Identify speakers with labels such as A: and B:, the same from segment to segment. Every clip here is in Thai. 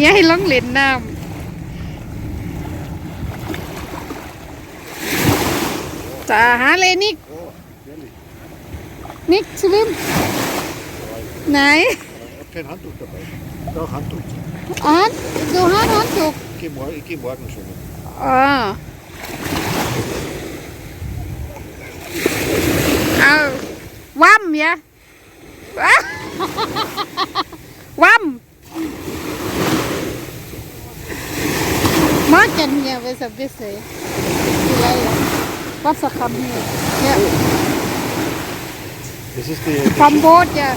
A: ใหญ่ลงเล่นน้ำจ้าหาเลยนิก
B: Oh, ehrlich.
A: นิกสวิมไหน
B: Ich habe kein Handtuch dabei. Doch, Handtuch.
A: อ่านดูฮะนอนจุก
B: Ich gehe morgen, ich geh morgen schon.
A: อ่าเอาว่ำยะว่ Mark in here was a busy.
B: What's a come
A: here? Yeah. This
B: is the. Cambodia.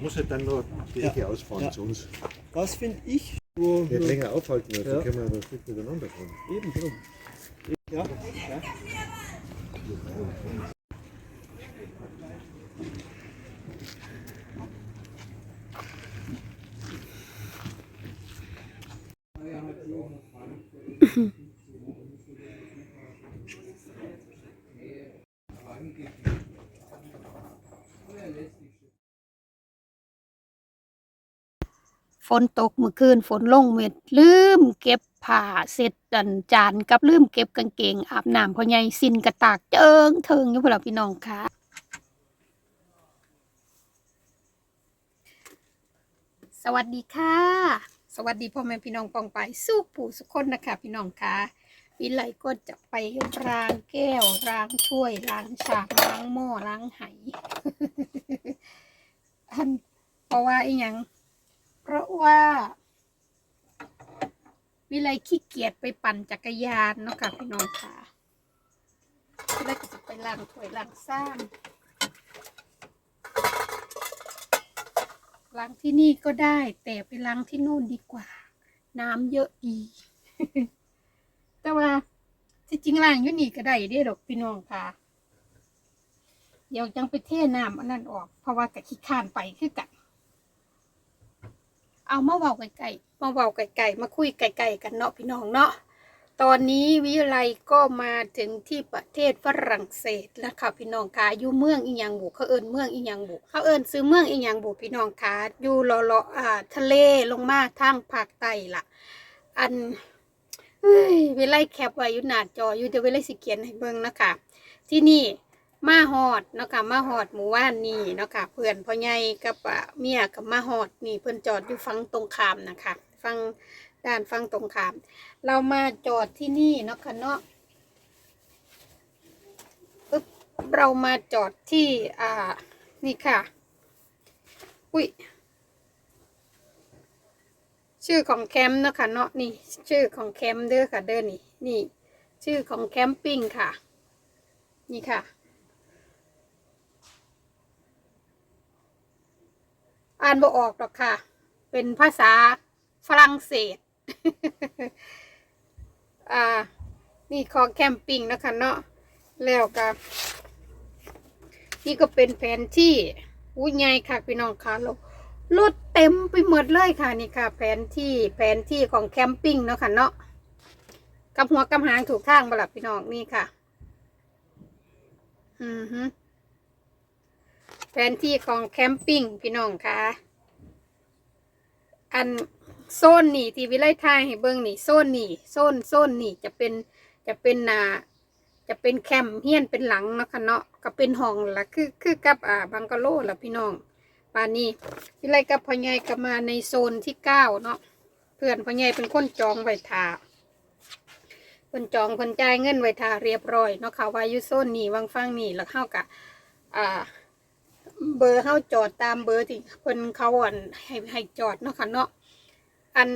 B: Muss halt dann noch die Ecke ausfahren
C: Ja.
B: zu uns.
C: Was finde ich? Wo,
B: Nicht länger aufhalten, also
C: Ja.
B: können wir noch nicht miteinander fahren.
C: eben drum. Ja, ja.
A: ฝนตกเมื่อคืนฝนลงเม็ดลืมเก็บผ้าเสร็จดันจานกับลืมเก็บกางเกง อาบน้ำพ่อใหญ่สินกระตากเจิงเทิงอยู่พวกเราพี่น้องค่ะสวัสดีค่ะ สวัสดีพ่อแม่พี่น้องปองไปสู้ปู่สุกคนนะคะพี่น้องค่ะวิไลก็จะไปล้างแก้วล้างถ้วยล้างชามล้างหม้อล้างไหอันเพราะว่าอีหยัง ราะว่า วิไลขี้เกียจไปปั่นจักรยานเนาะค่ะพี่น้องค่ะวิไลก็จะไปล้างถ้วยล้างซ้ำล้างที่นี่ก็ได้ แต่ไปล้างที่นู่นดีกว่า น้ำเยอะดี แต่ว่าที่จริงล้างอยู่นี่ก็ได้เด้ดอกพี่น้องค่ะ เดี๋ยวจังไปเทน้ำอันนั้นออก เพราะว่ากะขี้ข้านไปคือกัน เอามาเว้าไก่ๆมาเว้าไก่ๆมาคุยไก่ๆกันเนาะพี่น้องเนาะตอนนี้วิไลก็มาถึงที่ประเทศฝรั่งเศสแล้วค่ะพี่น้องคะอยู่เมืองอีหยังบุเขาเอิ้นเมืองอีหยังบุเขาเอิ้นซื้อเมืองอีหยังบุพี่น้องคะอยู่รอรออ่าทะเลลงมาทางภาคใต้ล่ะ อันเฮ้ยวิไลแคปไว้อยู่หน้าจออยู่เดี๋ยววิไลสิเขียนให้เบิ่งนะคะที่นี่ มาฮอดเนาะค่ะมาฮอดหมู่บ้านนี่เนาะค่ะเพื่อนพ่อใหญ่กับเมียกับมาฮอดนี่เพิ่อนจอดอยู่ฝั่งตรงขามนะคะฝั่งด้านฝั่งตรงขาม เรามาจอดที่นี่เนาะค่ะเนาะเรามาจอดที่อ่านี่ค่ะ อุ้ยชื่อของแคมป์เนาะค่ะเนาะนี่ ชื่อของแคมป์เด้อค่ะเด้อนี่นี่ ชื่อของแคมปิ้งค่ะ นี่ค่ะ อ่านบ่ออกหรอกค่ะ เป็นภาษาฝรั่งเศส อ่า นี่ของแคมปิ้งนะคะเนาะ แล้วก็นี่ก็เป็นแผนที่อุ้ยใหญ่ค่ะพี่น้องค่ะรถรถเต็มไปหมดเลยค่ะนี่ค่ะ แผนที่แผนที่ของแคมปิ้งเนาะค่ะเนาะกับหัวกำหางถูกทางบลับพี่น้องนี่ค่ะ อือฮึ แผนที่ของแคมปิ้งพี่น้องค่ะ อันโซนนี่ที่วิไลทายให้เบิ่งนี่โซนนี่โซนโซนนี่จะเป็นจะเป็นนาจะเป็นแคมป์เฮียนเป็นหลังเนาะคะเนาะก็เป็นห้องละคือคือกับอ่าบังกะโลละพี่น้องป่านนี้วิไลกับพ่อใหญ่ก็มาในโซนที่เก้าเนาะเพื่อนพ่อใหญ่เป็นคนจองไว้ทาเพิ่นจองเพิ่นจ่ายเงินไว้ทาเรียบร้อยเนาะค่ะว่าอยู่โซนนี่วังฟังนี่แล้วเข้ากับอ่า เบอร์เฮาจอดตามเบอร์ที่เพิ่นเขาอ่อนให้ให้จอดเนาะค่ะเนาะอัน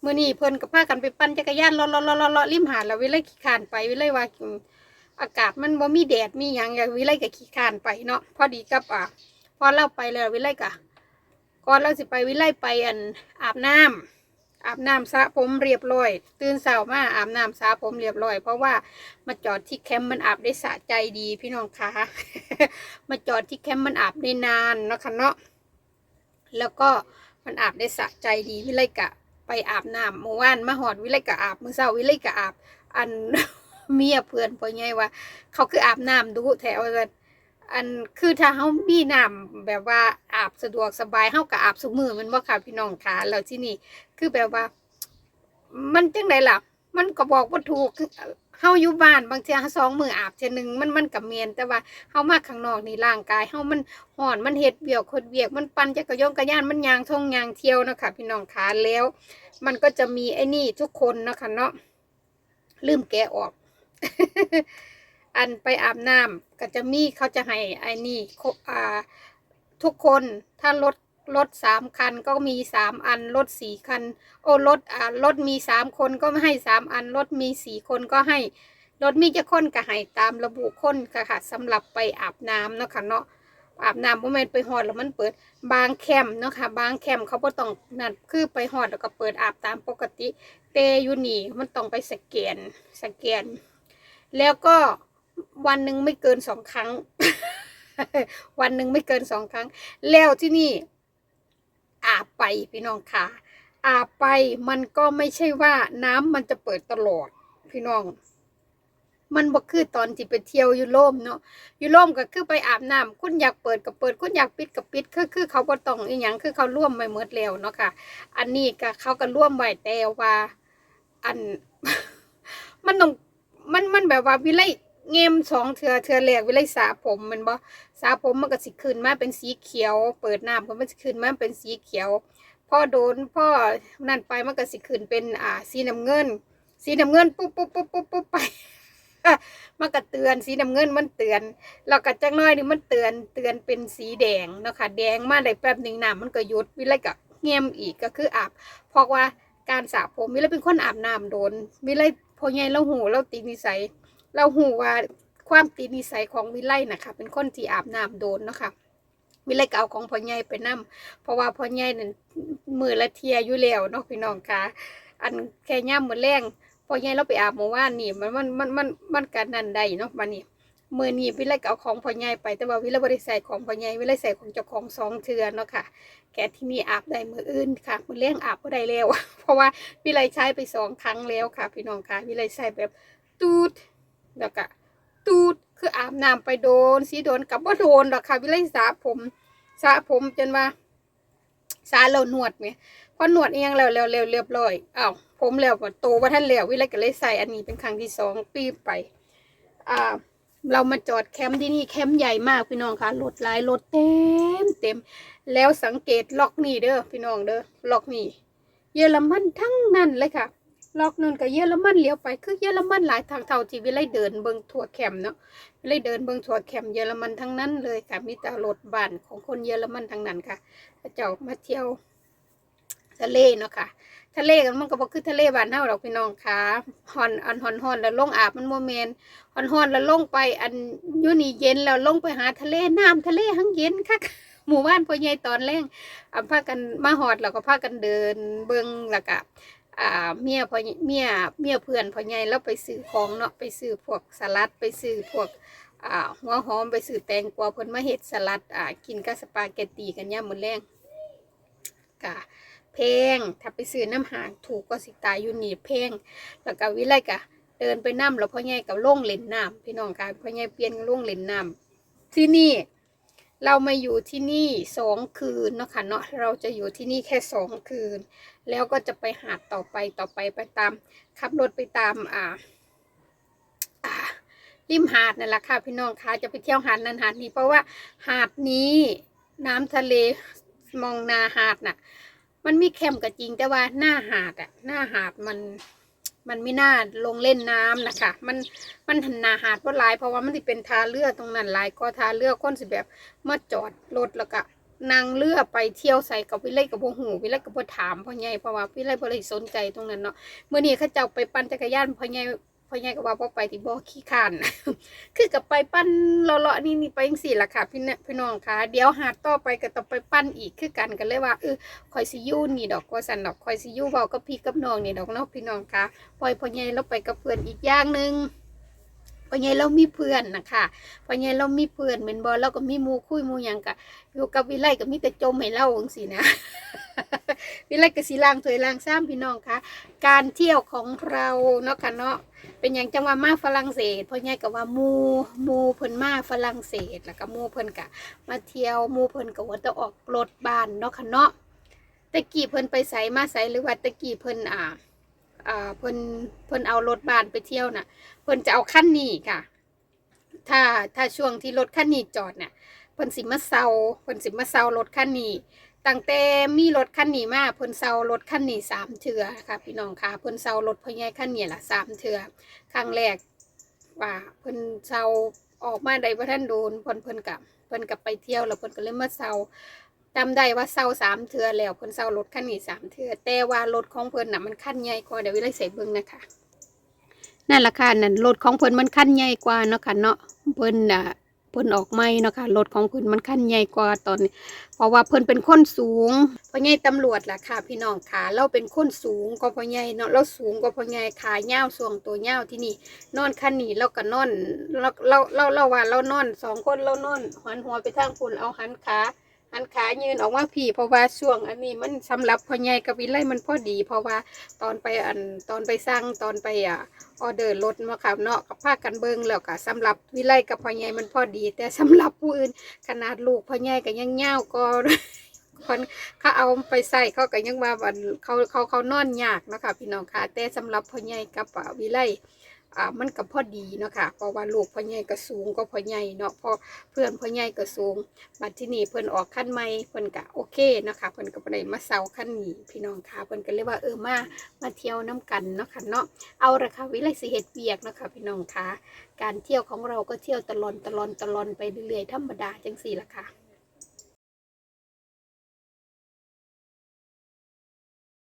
A: เมื้อนี้เพิ่นก็พากันไปปั่นจักรยานเลาะเลาะเลาะเลาะริมหาดแล้ววิไลขี้คานไปวิไลว่าอากาศมันบ่มีแดดมีหยังอย่างวิไลก็ขี้คานไปเนาะพอดีกับอะพอเราไปแล้ววิไลก็ก่อนเราสิไปวิไลไปอันอาบน้ำ อาบน้ำสระผมเรียบร้อย ตื่นเช้ามาอาบน้ำสระผมเรียบร้อย เพราะว่ามาจอดที่แคมป์มันอาบได้สะใจดีพี่น้องคะมาจอดที่แคมป์มันอาบได้นานนะคะเนาะแล้วก็มันอาบได้สะใจดีวิไลกะ ไปอาบน้ำเมื่อวานมาหอดวิไลกะอาบเมื้อเช้าวิไลกะอาบ อันเมียเพื่อนพ่อใหญ่ว่า เขาคืออาบน้ำดูแถววัน อันคือถ้าเฮามีน้ำแบบว่าอาบสะดวกสบายเฮาก็อาบซุมือมันบ่ค่ะพี่น้องค่ะแล้วที่นี่คือแบบว่า มันจังไดล่ะ มันก็บอกว่าถูกเฮาอยู่บ้านบางเทื่อเฮาสองมืออาบเทื่นึงมันมันก็เมียนแต่ว่าเฮามาข้างนอกนี่ร่างกายเฮามันห่อนมันเฮ็ดเบียกคนเบียกมันปั่นจักรยานกระยานมันยางท่องยางเที่ยวนะคะพี่น้องค่ะแล้ว มันก็จะมีไอ้นี่ทุกคนนะคะเนาะลืมแกะออก อันไปอาบน้ำก็จะมีเขาจะให้ไอ้นี่อ่าทุกคนถ้ารถรถสามคันก็มีสามอันรถสี่คัน โอ้รถอ่ารถมีสามคนก็ให้สามอันรถมีสี่คนก็ให้รถมีจะค้นก็ให้ตามระบุค้นค่ะค่ะสำหรับไปอาบน้ำเนาะค่ะเนาะอาบน้ำบ่แม่นไปหอดแล้วมันเปิดบางแคมเนาะค่ะบางแคมเขาบ่ต้องนั่นคือไปหอดแล้วก็เปิดอาบตามปกติเตยูนี่มันต้องไปสแกนสแกน แล้วก็ วันหนึ่งไม่เกินสองครั้ง วันหนึ่งไม่เกินสองครั้ง แล้วที่นี่อาบไปพี่น้องค่ะ อาบไปมันก็ไม่ใช่ว่าน้ำมันจะเปิดตลอดพี่น้อง มันบ่คือตอนที่ไปเที่ยวยุโรปเนาะยุโรปก็คือไปอาบน้ำคุณอยากเปิดก็เปิดคุณอยากปิดก็ปิดคือคือเขาบ่ต้องอีหยังคือเขาร่วมไปหมดแล้วเนาะค่ะ อันนี้ก็เขาก็ร่วมไว้แต่ว่า อัน มันต้องมันมันแบบว่าวิไล เงมสองเทือเทือแรกวิไลสระผมมันบ่สระผมมันก็สิขึ้นมาเป็นสีเขียว เปิดน้ำก็มันสิขึ้นมาเป็นสีเขียวพ่อโดนพ่อนั่นไปมันก็สิขึ้นเป็นอ่าสีน้ำเงิน สีน้ำเงินปุ๊บปุ๊บปุ๊บปุ๊บปุ๊บไปมันก็เตือนสีน้ำเงินมันเตือนแล้วก็จักหน้อยนี่มันเตือนเตือนเป็นสีแดงเนาะค่ะแดงมาได้แป๊บหนึ่งน้ำมันก็หยุดวิไลก็เงียมอีกก็คืออาบเพราะว่าการสระผมวิไลเป็นคนอาบน้ำโดนวิไลพอไงเราหูเราติดนิสัย เราหูว่าความตินิสัยของวิไลนะคะเป็นคนที่อาบน้ำโดนเนาะค่ะวิไลเก็เอาของพ่อใหญ่ไปนํเพราะว่าพ่อใหญ่นั่นมือละเทียอยู่แล้วเนาะพี่น้องค่ะอันแค่ย่ามมือแรงพ่อใหญ่เราไปอาบเมื่อวานนี่มันมันมันมันมันกันนั่นได้เนาะบัดนี้มือนี้วิไลก็เอาของพ่อใหญ่ไปแต่ว่าวิไลบ่ได้ใส่ของพ่อใหญ่วิไลใส่ของเจ้าของสองเทือนเนาะค่ะแกที่นี่อาบได้มืออื่นค่ะ มือเลี้ยงอาบก็ได้แล้ว เพราะว่าวิไลใช้ไปสองครั้งแล้วค่ะ พี่น้องค่ะวิไลใช้แบบตูด แล้วก็ตูดคืออาบน้ำไปโดนสีโดนกับว่าโดนหรอกค่ะวิไลสระผมสระผมจนว่าสระเราหนวดเนี่ยพอหนวดเองแล้วแล้วแล้วเรียบร้อยอ้าวผมแล้วก็โตว่าท่านแล้ววิไลก็เลยใส่อันนี้เป็นครั้งที่สองปีไปอ่าเรามาจอดแคมป์ที่นี่แคมป์ใหญ่มากพี่น้องค่ะรถหลายรถเต็มเต็ม แล้วสังเกตล็อกนี่เด้อพี่น้องเด้อล็อกนี่เยอรมันทั้งนั้นเลยค่ะ ล็อกนู่นกับเยอรมันเลี้ยวไปคือเยอรมันหลายทางเท่าที่วิไลเดินเบิงทั่วแคมเนาะวิไลเดินเบิงทั่วแคมเยอรมันทั้งนั้นเลยค่ะมีแต่รถบ้านของคนเยอรมันทั้งนั้นค่ะเจ้ามาเที่ยวทะเลเนาะค่ะ ทะเลกันมันก็บ่คือทะเลบ้านเฮาดอกพี่น้องค่ะฮอนอันฮอนฮอนแล้วลงอาบมันโมเมนฮอนฮอนแล้วลงไปอันยูนี่เย็นแล้วลงไปหาทะเลน้ำทะเลทั้งเย็นค่ะหมู่บ้านพ่อใหญ่ตอนแรงอ่าพากันมาหอดแล้วก็พากันเดินเบิงแล้วก็ อ่าเมียพ่อเมียเมียเพื่อนพ่อใหญ่แล้วไปซื้อของเนาะไปซื้อพวกสลัดไปซื้อพวกอ่าหัวหอมไปซื้อแตงกวาเพิ่นมาเฮ็ดสลัดอ่ากินกับสปาเกตตีกันยามมื้อแรงกะแพงถ้าไปซื้อน้ำหางถูกก็สิตายอยู่นี่แพงแล้วก็วิไลกะเดินไปน้ำแล้วพ่อใหญ่กับล่งเล่นน้ำพี่น้องค่ะพ่อใหญ่เปลี่ยนล่งเล่นน้ำที่นี่ เรามาอยู่ที่นี่สองคืนนะคะเนาะเราจะอยู่ที่นี่แค่สองคืน แล้วก็จะไปหาดต่อไปต่อไปไปตามขับรถไปตามอ่าริมหาดนั่นแหละค่ะพี่น้องค่ะจะไปเที่ยวหาดนั้นหาดนี้ เพราะว่าหาดนี้น้ำทะเลมองนาหาดน่ะ มันมีแคมก็จริงแต่ว่าหน้าหาดอะหน้าหาดมัน มันไม่น่าลงเล่นน้ำนะคะ มันมันหันนาหาดเพราหลาย เพราะว่ามันจะเป็นทาเรือตรงนั้นหลายก็ทาเรือคนสิแบบเมื่อจอดรถแล้วก็นั่งเรือไปเที่ยวใส่กับวิไลกับโบหูวิไลกับโบถามพ่อใหญ่เพราะว่าวิไลบ่ได้สนใจตรงนั้นเนาะเมื่อนี้ข้าเจ้าไปปั่นจักรยานพ่อใหญ่ พ่อใหญ่ก็ว่าบ่ไปที่บ่อขี้ขันคือกับไปปั้นเลาะๆนี่นี่ไปยังสี่ละค่ะพี่นพี่น้องค่ะ เดี๋ยวหาต่อไปก็ต้องไปปั้นอีกคือกันกันเลยว่าเออคอยซิยู่นี่ดอกว่าซั่นดอกคอยซิยู่เบากับพี่กับน้องนี่ดอกเนาะพี่น้องค่ะปล่อยพ่อใหญ่เราไปกับเพื่อนอีกอย่างหนึ่ง พ่อใหญ่เรามีเพื่อนนะคะพ่อใหญ่เรามีเพื่อนแม่นบ่เราก็มีมูคุยมูยังก็อยู่กับวิไลก็มีแต่จมให้เราจังซี่นะวิไลก็สิล้างถวยล้างซ้ำพี่น้องคะการเที่ยวของเราเนาะค่ะเนาะเป็นอย่างจังหว่ามาฝรั่งเศสพ่อใหญ่ก็ว่ามูมูเพิ่นมาฝรั่งเศสแล้วก็มูเพิ่นก็มาเที่ยวมูเพิ่นก็ว่าจะออกรถบ้านเนาะค่ะเนาะตะกี้เพิ่นไปไสมาไสหรือว่าตะกี้เพิ่นอ่า อ่าเพิ่นเพิ่นเอารถบ้านไปเที่ยวน่ะ เพิ่นจะเอาคันนี้ค่ะ ถ้าถ้าช่วงที่รถคันนี้จอดเนี่ยเพิ่นสิมาเซาเพิ่นสิมาเซารถคันนี้ตั้งแต่มีรถคันนี้มาเพิ่นเซารถคันนี้สามเทือค่ะพี่น้องค่ะเพิ่นเซารถพ่อใหญ่คันนี้ละสามเทือครั้งแรกว่าเพิ่นเซาออกมาได้บ่ทันโดนเพิ่นเพิ่นกับเพิ่นกับไปเที่ยวแล้วเพิ่นก็เลยมาเซา จำได้ว่าเซาสามเทือแล้วเพิ่นเซารถคันนี้สามเทือแต่ว่ารถของเพิ่นน่ะมันคันใหญ่กว่าเดี๋ยววิไลใส่เบิ่งนะคะนั่นละค่ะนั่นรถของเพิ่นมันคันใหญ่กว่าเนาะค่ะเนาะเพิ่นน่ะเพิ่นออกใหม่เนาะค่ะรถของเพิ่นมันคันใหญ่กว่าตอนนี้ เพราะว่าเพิ่นเป็นคนสูงพ่อใหญ่ตำรวจล่ะค่ะ พี่น้องขาเราเป็นคนสูงกว่าพ่อใหญ่เนาะเราสูงกว่าพ่อใหญ่ขายาส่วงตัวยาที่นี่ นอนคันนี้เราก็นอนเราเราเราเราว่าเรานอนสองคนเรานอนหันหัวไปทางฝุ่นเอาหันขา หันขายืนออกมาพี่เพราะว่าช่วง อันนี้มันสำหรับพ่อใหญ่กับวิไลมันพอดี เพราะว่าตอนไปอันตอนไปสร้างตอนไปอะออเดอร์รถมาค่ะเนาะกับผ้ากันเบิงแล้วก็สำหรับวิไลกับพ่อใหญ่มันพอดี แต่สำหรับผู้อื่นขนาดลูกพ่อใหญ่ก็ยังเง่าก็คนเขาเอาไปใส่เขาก็ยังว่าวันเขาเขาเขานอนยากนะคะพี่น้องค่ะแต่สำหรับพ่อใหญ่กับวิไล อ่ามันก็พอดีเนาะค่ะเพราะว่าลูกพ่อใหญ่ก็สูงก็พ่อใหญ่เนาะพอเพื่อนพ่อใหญ่ก็สูงบัดที่นี่เพิ่นออกขั้นใหม่เพิ่นก็โอเคเนาะค่ะเพิ่นก็บ่ได้มาเซาขั้นนี้พี่น้องค่ะเพิ่นก็เลยว่าเออมามาเที่ยวน้กันเนาะค่ะเนาะเอาละค่ะวิไลสิเฮ็ดเวียกเนาะค่ะพี่น้องค่ะการเที่ยวของเราก็เที่ยวตลอนตลอนตลอนไปเรื่อยๆธรรมดาจังสี่ละค่ะ